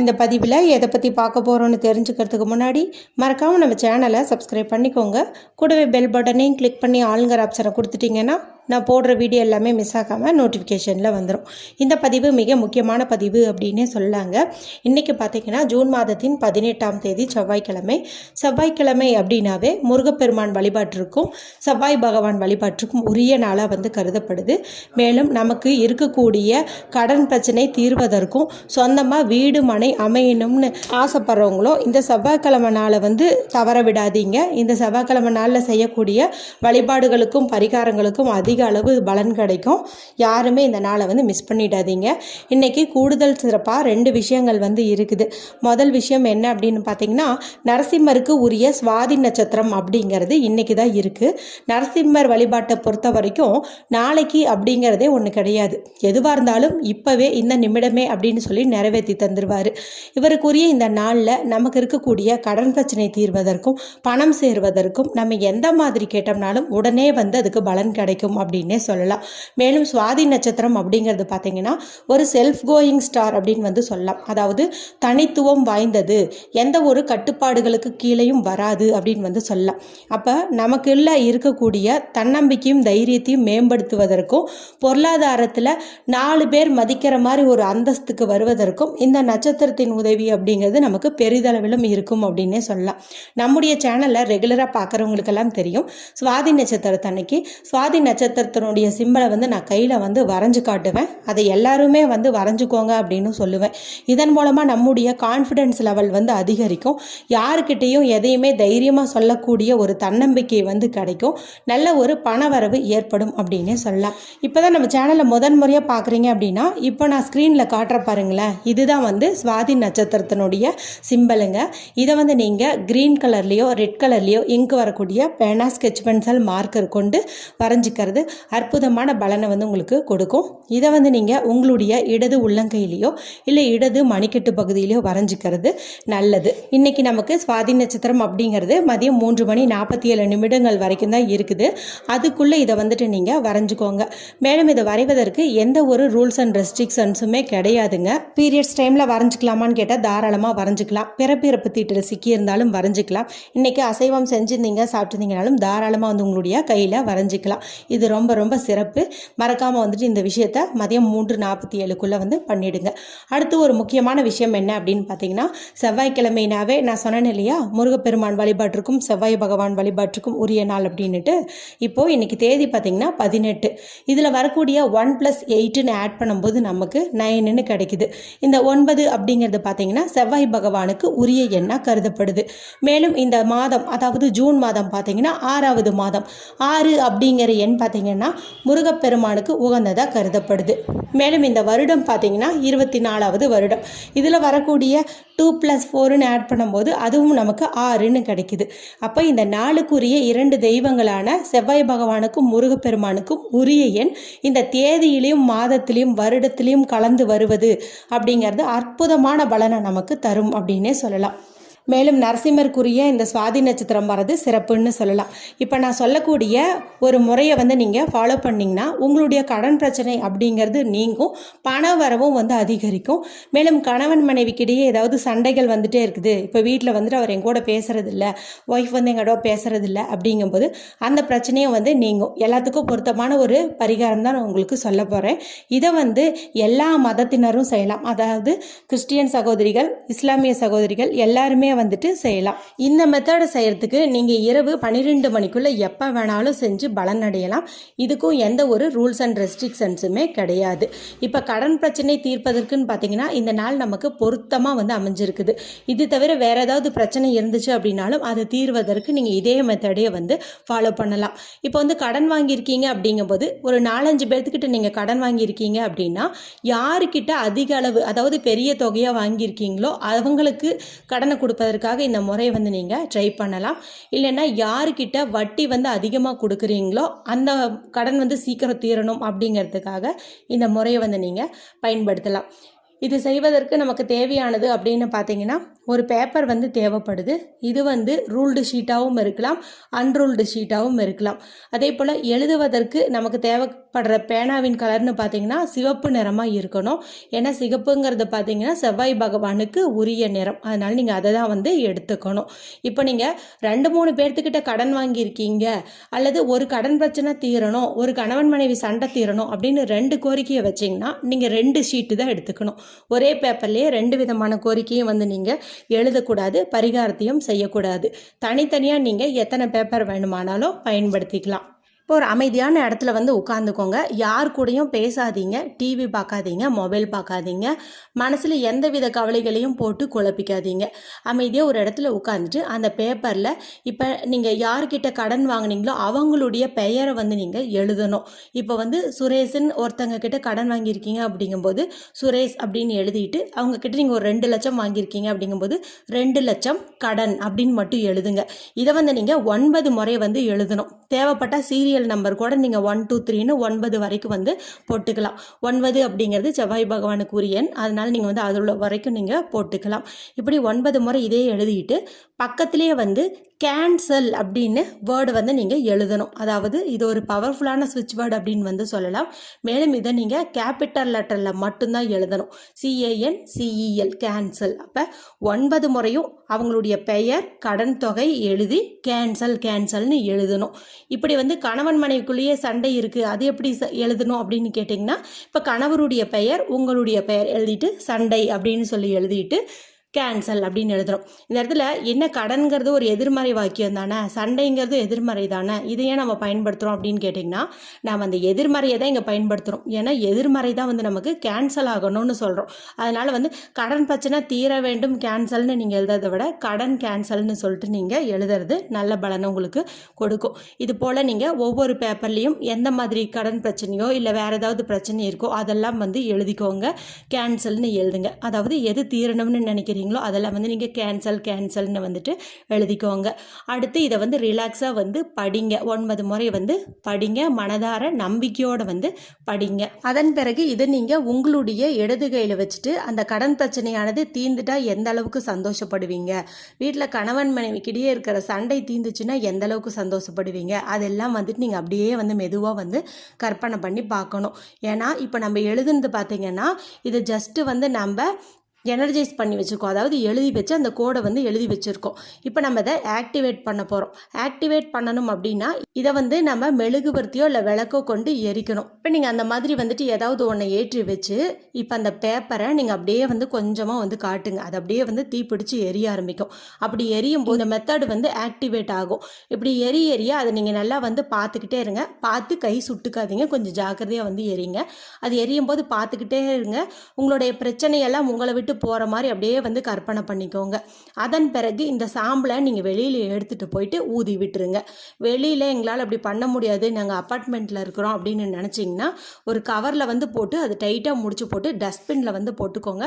இந்த பதிவில் எதை பற்றி பார்க்க போகிறோன்னு தெரிஞ்சுக்கிறதுக்கு முன்னாடி மறக்காமல் நம்ம சேனலை சப்ஸ்கிரைப் பண்ணிக்கோங்க. கூடவே பெல் பட்டனையும் கிளிக் பண்ணி ஆளுங்கிற ஆப்ஷனை கொடுத்துட்டிங்கன்னா நான் போடுற வீடியோ எல்லாமே மிஸ் ஆகாமல் நோட்டிஃபிகேஷனில் வந்துடும் இந்த பதிவு மிக முக்கியமான பதிவு அப்படின்னே சொல்லாங்க. இன்றைக்கி பார்த்தீங்கன்னா ஜூன் மாதத்தின் பதினெட்டாம் தேதி செவ்வாய்க்கிழமை. செவ்வாய்க்கிழமை அப்படின்னாவே முருகப்பெருமான் வழிபாட்டிற்கும் செவ்வாய் பகவான் வழிபாட்டிற்கும் உரிய நாளாக வந்து கருதப்படுது. மேலும் நமக்கு இருக்கக்கூடிய கடன் பிரச்சனை தீர்வதற்கும் சொந்தமாக வீடு மனை அமையணும்னு ஆசைப்படுறவங்களும் இந்த செவ்வாய்க்கிழமை நாளை வந்து தவற விடாதீங்க. இந்த செவ்வாய்க்கிழமை நாளில் செய்யக்கூடிய வழிபாடுகளுக்கும் பரிகாரங்களுக்கும் அதிக அளவு பலன் கிடைக்கும். யாருமே இந்த நாளை வந்து மிஸ் பண்ணிடாதீங்க. இன்றைக்கி கூடுதல் சிறப்பாக ரெண்டு விஷயங்கள் வந்து இருக்குது. முதல் விஷயம் என்ன அப்படின்னு பார்த்தீங்கன்னா நரசிம்மருக்கு உரிய சுவாதி நட்சத்திரம் அப்படிங்கிறது இன்றைக்கி தான் இருக்குது நரசிம்மர் வழிபாட்டை பொறுத்த வரைக்கும் நாளைக்கு அப்படிங்கிறதே ஒன்று கிடையாது. எதுவாக இருந்தாலும் இப்போவே இந்த நிமிடமே அப்படின்னு சொல்லி நிறைவேற்றி தந்துடுவார் இவருக்குரிய இந்த நாளில் நமக்கு இருக்கக்கூடிய கடன் பிரச்சனை தீர்வதற்கும் பணம் சேர்வதற்கும் நம்ம எந்த மாதிரி கேட்டோம்னாலும் உடனே வந்து அதுக்கு பலன் கிடைக்கும் அப்படின்னே சொல்லலாம். மேலும் சுவாதி நட்சத்திரம் அப்படிங்கிறது பார்த்தீங்கன்னா ஒரு செல்ஃப் கோயிங் ஸ்டார் அப்படின்னு வந்து சொல்லலாம். அதாவது தனித்துவம் வாய்ந்தது. எந்த ஒரு கட்டுப்பாடுகளுக்கு கீழேயும் வராது அப்படின்னு வந்து சொல்லலாம். அப்போ நமக்குள்ள இருக்கக்கூடிய தன்னம்பிக்கையும் தைரியத்தையும் மேம்படுத்துவதற்கும் பொருளாதாரத்தில் நாலு பேர் மதிக்கிற மாதிரி ஒரு அந்தஸ்துக்கு வருவதற்கும் இந்த சாஸ்திரத்தின் உதவி அப்படிங்கிறது நமக்கு பெரிதளவிலும் இருக்கும் அப்படின்னே சொல்லலாம். நம்முடைய சேனலில் ரெகுலராக பார்க்குறவங்களுக்கெல்லாம் தெரியும். சுவாதி நட்சத்திரத்தன்னைக்கு சுவாதி நட்சத்திரத்தினுடைய சிம்பலை வந்து நான் கையில் வந்து வரைஞ்சு காட்டுவேன். அதை எல்லாருமே வந்து வரைஞ்சுக்கோங்க அப்படின்னு சொல்லுவேன். இதன் மூலமாக நம்முடைய கான்ஃபிடென்ஸ் லெவல் வந்து அதிகரிக்கும். யாருக்கிட்டேயும் எதையுமே தைரியமாக சொல்லக்கூடிய ஒரு தன்னம்பிக்கை வந்து கிடைக்கும். நல்ல ஒரு பணவரவு ஏற்படும் அப்படின்னே சொல்லலாம். இப்போ தான் நம்ம சேனலை முதன் முறையாக பார்க்குறீங்க அப்படின்னா இப்போ நான் ஸ்க்ரீனில் காட்டுற பாருங்களேன். இதுதான் வந்து சுவாதி நட்சத்திரத்தினுடைய சிம்பலுங்க. இதை வந்து நீங்கள் க்ரீன் கலர்லேயோ ரெட் கலர்லேயோ இங்கு வரக்கூடிய பேனா ஸ்கெட்ச் பென்சில் மார்க்கர் கொண்டு வரைஞ்சிக்கிறது. அற்புதமான பலனை வந்து உங்களுக்கு கொடுக்கும். இதை வந்து நீங்கள் உங்களுடைய இடது உள்ளங்கையிலையோ இல்லை இடது மணிக்கட்டு பகுதியிலையோ வரைஞ்சிக்கிறது நல்லது. இன்றைக்கி நமக்கு சுவாதி நட்சத்திரம் அப்படிங்கிறது மதியம் மூன்று மணி நாற்பத்தி ஏழு நிமிடங்கள் வரைக்கும் தான் இருக்குது. அதுக்குள்ளே இதை வந்துட்டு நீங்கள் வரைஞ்சிக்கோங்க. மேலும் இதை வரைவதற்கு எந்த ஒரு ரூல்ஸ் அண்ட் ரெஸ்ட்ரிக்ஷன்ஸுமே கிடையாதுங்க. பீரியட்ஸ் டைமில் வரைஞ்சி வரைஞ்சிக்கலாமான்னு கேட்டால் தாராளமாக வரைஞ்சிக்கலாம். பிறப்பிறப்பு தீட்டில் சிக்கியிருந்தாலும் வரைஞ்சிக்கலாம். இன்றைக்கி அசைவம் செஞ்சுருந்தீங்க சாப்பிட்டுருந்தீங்கனாலும் தாராளமாக வந்து உங்களுடைய கையில் வரைஞ்சிக்கலாம். இது ரொம்ப ரொம்ப சிறப்பு. மறக்காமல் வந்துட்டு இந்த விஷயத்த மதியம் மூன்று நாற்பத்தி ஏழுக்குள்ளே வந்து பண்ணிவிடுங்க அடுத்து ஒரு முக்கியமான விஷயம் என்ன அப்படின்னு பார்த்தீங்கன்னா செவ்வாய்க்கிழமைனாவே நான் சொன்னேன் இல்லையா முருகப்பெருமான் வழிபாட்டிற்கும் செவ்வாய் பகவான் வழிபாட்டிற்கும் உரிய நாள் அப்படின்னுட்டு இப்போது இன்றைக்கி தேதி பார்த்தீங்கன்னா பதினெட்டு. இதில் வரக்கூடிய ஒன் ப்ளஸ் எயிட்டுன்னு ஆட் பண்ணும்போது நமக்கு நைனுன்னு கிடைக்குது. இந்த ஒன்பது அப்படிங்கிறது பார்த்தீங்கன்னா செவ்வாய் பகவானுக்கு உரிய எண்ணாக கருதப்படுது. மேலும் இந்த மாதம் அதாவது ஜூன் மாதம் பார்த்தீங்கன்னா ஆறாவது மாதம் ஆறு அப்படிங்கிற எண் பார்த்தீங்கன்னா முருகப்பெருமானுக்கு உகந்ததாக கருதப்படுது. மேலும் இந்த வருடம் பார்த்தீங்கன்னா இருபத்தி நாலாவது வருடம். இதில் வரக்கூடிய டூ ப்ளஸ் ஃபோருன்னு ஆட் பண்ணும்போது அதுவும் நமக்கு ஆறுன்னு கிடைக்குது. அப்போ இந்த நாளுக்குரிய இரண்டு தெய்வங்களான செவ்வாய் பகவானுக்கும் முருகப்பெருமானுக்கும் உரிய எண் இந்த தேதியிலையும் மாதத்திலையும் வருடத்திலையும் கலந்து வருவது அப்படிங்கிறது அற்புதம் அற்புதமான பலனை நமக்கு தரும் அப்படின்னே சொல்லலாம். மேலும் நரசிம்மருக்குரிய இந்த சுவாதி நட்சத்திரம் வர்றது சிறப்புன்னு சொல்லலாம். இப்போ நான் சொல்லக்கூடிய ஒரு முறையை வந்து நீங்கள் ஃபாலோ பண்ணிங்கன்னா உங்களுடைய கடன் பிரச்சனை அப்படிங்கிறது நீங்கும் பண வரவும் வந்து அதிகரிக்கும். மேலும் கணவன் மனைவிக்கிடையே ஏதாவது சண்டைகள் வந்துட்டே இருக்குது. இப்போ வீட்டில் வந்துட்டு அவர் எங்கூட பேசுறதில்ல ஒய்ஃப் வந்து எங்கூட இல்லை அப்படிங்கும்போது அந்த பிரச்சனையும் வந்து நீங்கும். எல்லாத்துக்கும் பொருத்தமான ஒரு பரிகாரம் தான் நான் உங்களுக்கு சொல்ல போகிறேன் இதை வந்து எல்லா மதத்தினரும் செய்யலாம். அதாவது கிறிஸ்டியன் சகோதரிகள் இஸ்லாமிய சகோதரிகள் எல்லாருமே வந்துட்டு செய்யலாம். இந்த மெத்தடை செய்கிறதுக்கு நீங்கள் இரவு பன்னிரெண்டு மணிக்குள்ளே எப்போ வேணாலும் செஞ்சு பலன் அடையலாம். இதுக்கும் எந்த ஒரு ரூல்ஸ் அண்ட் ரெஸ்ட்ரிக்ஷன்ஸுமே கிடையாது. இப்போ கடன் பிரச்சனை தீர்ப்பதற்குன்னு பார்த்தீங்கன்னா இந்த நாள் நமக்கு பொருத்தமாக வந்து அமைஞ்சிருக்குது. இது தவிர வேறு ஏதாவது பிரச்சனை இருந்துச்சு அப்படின்னாலும் அதை தீர்வதற்கு நீங்கள் இதே மெத்தடையே வந்து ஃபாலோ பண்ணலாம். இப்போ வந்து கடன் வாங்கியிருக்கீங்க அப்படிங்கும்போது ஒரு நாலஞ்சு பேர்த்துக்கிட்ட நீங்கள் கடன் வாங்கியிருக்கீங்க அப்படின்னா யாருக்கிட்ட அதிக அளவு அதாவது பெரிய தொகையாக வாங்கியிருக்கீங்களோ அவங்களுக்கு கடனை கொடுப்பதற்காக இந்த முறையை வந்து நீங்கள் ட்ரை பண்ணலாம். இல்லைன்னா யாருக்கிட்ட வட்டி வந்து அதிகமாக கொடுக்குறீங்களோ அந்த கடன் வந்து சீக்கிரம் தீரணும் அப்படிங்கிறதுக்காக இந்த முறையை வந்து நீங்கள் பயன்படுத்தலாம். இது செய்வதற்கு நமக்கு தேவையானது அப்படின்னு பார்த்தீங்கன்னா ஒரு பேப்பர் வந்து தேவைப்படுது. இது வந்து ரூல்டு ஷீட்டாகவும் இருக்கலாம் அன்ரூல்டு ஷீட்டாகவும் இருக்கலாம். அதே போல் எழுதுவதற்கு நமக்கு தேவைப்படுற பேனாவின் கலர்னு பார்த்தீங்கன்னா சிவப்பு நிறமாக இருக்கணும். ஏன்னா சிகப்புங்கிறது பார்த்தீங்கன்னா செவ்வாய் பகவானுக்கு உரிய நிறம். அதனால் நீங்கள் அதை தான் வந்து எடுத்துக்கணும். இப்போ நீங்கள் ரெண்டு மூணு பேர்த்துக்கிட்ட கடன் வாங்கியிருக்கீங்க அல்லது ஒரு கடன் பிரச்சனை தீரணும் ஒரு கணவன் மனைவி சண்டை தீரணும் அப்படின்னு ரெண்டு கோரிக்கையை வச்சிங்கன்னா நீங்கள் ரெண்டு ஷீட்டு தான் எடுத்துக்கணும். ஒரே பேப்பர்லேயே ரெண்டு விதமான கோரிக்கையும் வந்து நீங்கள் எழுதக்கூடாது பரிகாரத்தையும் செய்யக்கூடாது. தனித்தனியாக நீங்கள் எத்தனை பேப்பர் வேணுமானாலும் பயன்படுத்திக்கலாம். இப்போ ஒரு அமைதியான இடத்துல வந்து உட்காந்துக்கோங்க யார் கூடயும் பேசாதீங்க. டிவி பார்க்காதீங்க. மொபைல் பார்க்காதீங்க. மனசில் எந்த வித கவலைகளையும் போட்டு குழப்பிக்காதீங்க. அமைதியாக ஒரு இடத்துல உட்காந்துட்டு அந்த பேப்பரில் இப்போ நீங்கள் யார்கிட்ட கடன் வாங்குனீங்களோ அவங்களுடைய பெயரை வந்து நீங்கள் எழுதணும். இப்போ வந்து சுரேஷன் ஒருத்தங்க கிட்ட கடன் வாங்கியிருக்கீங்க அப்படிங்கும்போது சுரேஷ் அப்படின்னு எழுதிட்டு அவங்க கிட்ட நீங்கள் ஒரு ரெண்டு லட்சம் வாங்கியிருக்கீங்க அப்படிங்கும்போது ரெண்டு லட்சம் கடன் அப்படின்னு மட்டும் எழுதுங்க. இதை வந்து நீங்கள் ஒன்பது முறை வந்து எழுதணும். தேவைப்பட்ட சீரியல் நம்பர் கூட நீங்கள் ஒன் டூ த்ரீன்னு ஒன்பது வரைக்கும் வந்து போட்டுக்கலாம். ஒன்பது அப்படிங்கிறது செவ்வாய் பகவானுக்கு உரிய எண். அதனால் நீங்கள் வந்து அதில் வரைக்கும் நீங்கள் போட்டுக்கலாம். இப்படி ஒன்பது முறை இதே எழுதிட்டு பக்கத்திலே வந்து கேன்சல் அப்படின்னு வேர்டு வந்து நீங்கள் எழுதணும். அதாவது இது ஒரு பவர்ஃபுல்லான ஸ்விட்ச் வேர்டு அப்படின்னு வந்து சொல்லலாம். மேலும் இதை நீங்கள் கேபிட்டல் லெட்டரில் மட்டும்தான் எழுதணும். சிஏஎன் சிஇஎல் கேன்சல் அப்போ ஒன்பது முறையும் அவங்களுடைய பெயர் கடன் தொகை எழுதி கேன்சல் கேன்சல்னு எழுதணும். இப்படி வந்து கணவன் மனைவிக்குள்ளேயே சண்டை இருக்குது அது எப்படி ச- எழுதணும் அப்படின்னு கேட்டிங்கன்னா இப்போ கணவருடைய பெயர் உங்களுடைய பெயர் எழுதிட்டு சண்டை அப்படின்னு சொல்லி எழுதிட்டு கேன்சல் அப்படின்னு எழுதுறோம். இந்த இடத்துல என்ன கடன்கிறது ஒரு எதிர்மறை வாக்கியம் தானே? சண்டைங்கிறது எதிர்மறை தானே? இதையே நம்ம பயன்படுத்துகிறோம் அப்படின்னு கேட்டிங்கன்னா நாம் அந்த எதிர்மறையை தான் இங்கே பயன்படுத்துகிறோம் ஏன்னா எதிர்மறை தான் வந்து நமக்கு கேன்சல் ஆகணும்னு சொல்கிறோம் அதனால் வந்து கடன் பிரச்சனை தீர வேண்டும் கேன்சல்னு நீங்கள் எழுதுறதை விட கடன் கேன்சல்னு சொல்லிட்டு நீங்கள் எழுதுறது நல்ல பலனை உங்களுக்கு கொடுக்கும். இது போல் நீங்கள் ஒவ்வொரு பேப்பர்லேயும் எந்த மாதிரி கடன் பிரச்சனையோ இல்லை வேறு ஏதாவது பிரச்சனை இருக்கோ அதெல்லாம் வந்து எழுதிக்கோங்க. கேன்சல்னு எழுதுங்க. அதாவது எது தீரணும்னு நினைக்கிறீங்க? நினைக்கிறீங்களோ அதெல்லாம் வந்து நீங்கள் கேன்சல் கேன்சல்னு வந்துட்டு எழுதிக்கோங்க. அடுத்து இதை வந்து ரிலாக்ஸாக வந்து படிங்க. ஒன்பது முறை வந்து படிங்க. மனதார நம்பிக்கையோடு வந்து படிங்க. அதன் பிறகு இதை நீங்கள் உங்களுடைய இடது கையில் வச்சுட்டு அந்த கடன் பிரச்சனையானது தீர்ந்துட்டா எந்த அளவுக்கு சந்தோஷப்படுவீங்க? வீட்டில் கணவன் மனைவிக்கிட்டே இருக்கிற சண்டை தீர்ந்துச்சுன்னா எந்த அளவுக்கு சந்தோஷப்படுவீங்க? அதெல்லாம் வந்துட்டு நீங்கள் அப்படியே வந்து மெதுவாக வந்து கற்பனை பண்ணி பார்க்கணும். ஏன்னா இப்போ நம்ம எழுதுனது பார்த்தீங்கன்னா இது ஜஸ்ட்டு வந்து நம்ம எனர்ஜைஸ் பண்ணி வச்சுருக்கோம். அதாவது எழுதி வச்சு அந்த கோடை வந்து எழுதி வச்சுருக்கோம். இப்போ நம்ம இதை ஆக்டிவேட் பண்ண போகிறோம் ஆக்டிவேட் பண்ணணும் அப்படின்னா இதை வந்து நம்ம மெழுகுபர்த்தியோ இல்லை விளக்கோ கொண்டு எரிக்கணும். இப்போ நீங்கள் அந்த மாதிரி வந்துட்டு ஏதாவது ஒன்றை ஏற்றி வச்சு இப்போ அந்த பேப்பரை நீங்கள் அப்படியே வந்து கொஞ்சமாக வந்து காட்டுங்க. அது அப்படியே வந்து தீப்பிடிச்சு எரிய ஆரம்பிக்கும். அப்படி எரியும் போது இந்த மெத்தடு வந்து ஆக்டிவேட் ஆகும். இப்படி எரி எரிய அதை நீங்கள் நல்லா வந்து பார்த்துக்கிட்டே இருங்க. பார்த்து கை சுட்டுக்காதீங்க. கொஞ்சம் ஜாக்கிரதையாக வந்து எரிங்க. அது எரியும் போது பார்த்துக்கிட்டே இருங்க. உங்களுடைய பிரச்சனையெல்லாம் உங்களை விட்டு போகிற மாதிரி அப்படியே வந்து கற்பனை பண்ணிக்கோங்க. அதன் பிறகு இந்த சாம்பலை நீங்கள் வெளியில் எடுத்துகிட்டு போயிட்டு ஊதி விட்டுருங்க. வெளியில் எங்களால் அப்படி பண்ண முடியாது. நாங்கள் அப்பார்ட்மெண்ட்டில் இருக்கிறோம் அப்படின்னு நினச்சிங்கன்னா ஒரு கவரில் வந்து போட்டு அது டைட்டாக முடிச்சு போட்டு டஸ்ட்பினில் வந்து போட்டுக்கோங்க.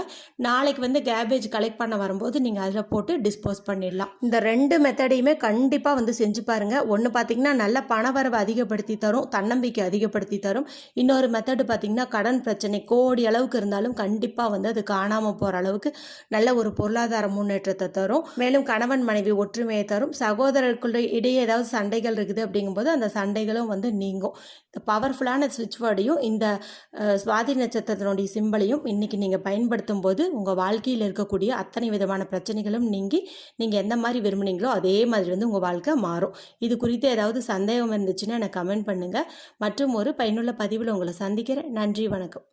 நாளைக்கு வந்து கேபேஜ் கலெக்ட் பண்ண வரும்போது நீங்கள் அதில் போட்டு டிஸ்போஸ் பண்ணிடலாம். இந்த ரெண்டு மெத்தடையுமே கண்டிப்பாக வந்து செஞ்சு பாருங்கள் ஒன்று பார்த்தீங்கன்னா நல்ல பணவரவை அதிகப்படுத்தி தரும் தன்னம்பிக்கை அதிகப்படுத்தி தரும். இன்னொரு மெத்தடு பார்த்தீங்கன்னா கடன் பிரச்சனை கோடி அளவுக்கு இருந்தாலும் கண்டிப்பாக வந்து அது காணாமல் போகிற அளவுக்கு நல்ல ஒரு பொருளாதார முன்னேற்றத்தை தரும். மேலும் கணவன் மனைவி ஒற்றுமையை தரும். சகோதரர்களுடைய இடையே ஏதாவது சண்டைகள் இருக்குது அப்படிங்கும்போது அந்த சண்டைகளும் வந்து நீங்கும். இந்த பவர்ஃபுல்லான சுவிட்ச் வேர்டையும் இந்த சுவாதி நட்சத்திரத்தினுடைய சிம்பலையும் இன்னைக்கு நீங்கள் பயன்படுத்தும் போது உங்கள் வாழ்க்கையில் இருக்கக்கூடிய அத்தனை விதமான பிரச்சனைகளும் நீங்கி நீங்கள் எந்த மாதிரி விரும்புனீங்களோ அதே மாதிரி வந்து உங்கள் வாழ்க்கை மாறும். இது குறித்து ஏதாவது சந்தேகம் இருந்துச்சுன்னா எனக்கு கமெண்ட் பண்ணுங்கள் மற்றும் ஒரு பயனுள்ள பதிவில் உங்களை சந்திக்கிறேன். நன்றி வணக்கம்.